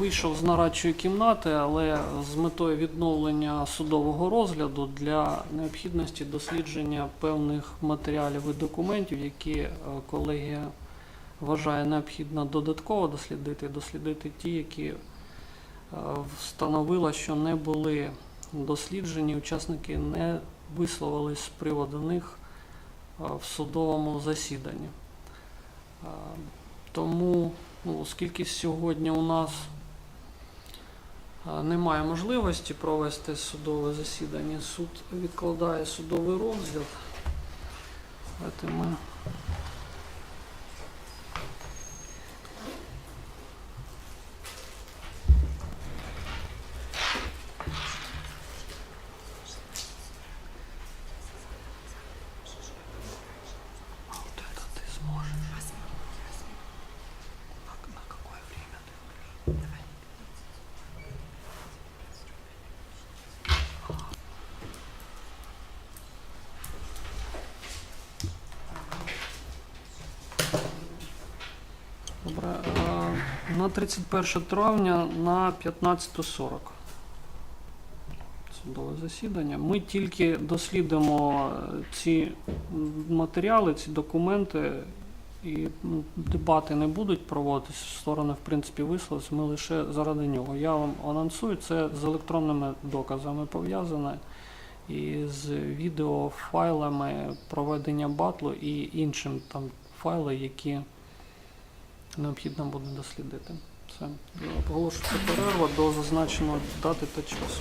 вийшов з нарадчої кімнати, але з метою відновлення судового розгляду для необхідності дослідження певних матеріалів і документів, які е, колегія вважає необхідно додатково дослідити, дослідити ті, які е, встановила, що не були досліджені, учасники не висловились з приводу них е, в судовому засіданні. Тому, ну, оскільки сьогодні у нас немає можливості провести судове засідання, суд відкладає судовий розгляд. Давайте ми А Добре. е, На 31 травня на 15.40. Судове засідання. Ми тільки дослідимо е, ці матеріали, ці документи, і дебати не будуть проводитися. Сторони, в принципі, висловились. Ми лише заради нього. Я вам анонсую, це з електронними доказами пов'язане і з відеофайлами проведення батлу і іншим там файли, які необхідно буде дослідити. Все. Оголошується перерва до зазначеної дати та часу.